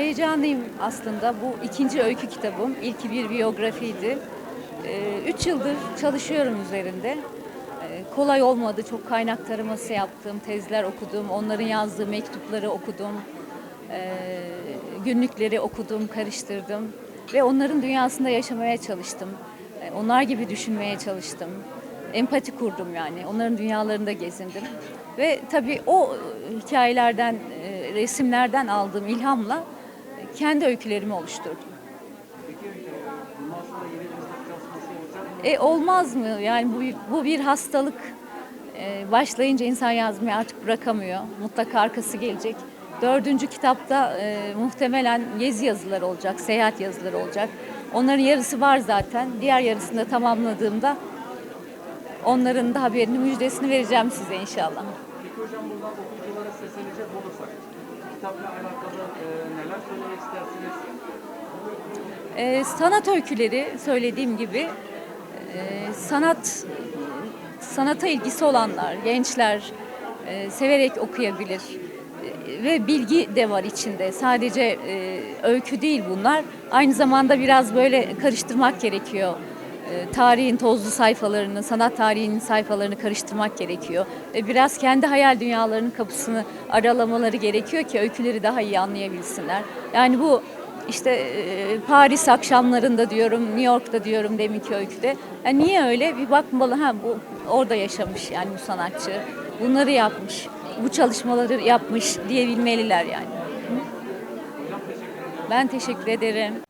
heyecanlıyım aslında. Bu ikinci öykü kitabım. İlki bir biyografiydi. Ee, Üç yıldır çalışıyorum üzerinde. Ee, Kolay olmadı. Çok kaynak taraması yaptım. Tezler okudum. Onların yazdığı mektupları okudum. Ee, Günlükleri okudum, karıştırdım. Ve onların dünyasında yaşamaya çalıştım. Onlar gibi düşünmeye çalıştım. Empati kurdum yani. Onların dünyalarında gezindim. Ve tabii o hikayelerden, e, resimlerden aldığım ilhamla kendi öykülerimi oluşturdum. E olmaz mı? Yani bu, bu bir hastalık. E, başlayınca insan yazmayı artık bırakamıyor. Mutlaka arkası gelecek. Dördüncü kitapta e, muhtemelen gezi yazıları olacak, seyahat yazıları olacak. Onların yarısı var zaten. Diğer yarısını da tamamladığımda onların da haberini, müjdesini vereceğim size inşallah. Peki hocam buradan okuyuculara seslenecek olursak, kitapla alakalı e, neler söylemek istersiniz? Ee, sanat öyküleri söylediğim gibi e, sanat sanata ilgisi olanlar, gençler e, severek okuyabilir E, ve bilgi de var içinde. Sadece e, öykü değil bunlar. Aynı zamanda biraz böyle karıştırmak gerekiyor. E, tarihin tozlu sayfalarını, sanat tarihinin sayfalarını karıştırmak gerekiyor. Ve biraz kendi hayal dünyalarının kapısını aralamaları gerekiyor ki öyküleri daha iyi anlayabilsinler. Yani bu işte e, Paris akşamlarında diyorum, New York'ta diyorum deminki öyküde. Yani niye öyle? Bir bakmalı ha bu orada yaşamış yani bu sanatçı. Bunları yapmış. Bu çalışmaları yapmış diyebilmeliler yani. Ben teşekkür ederim.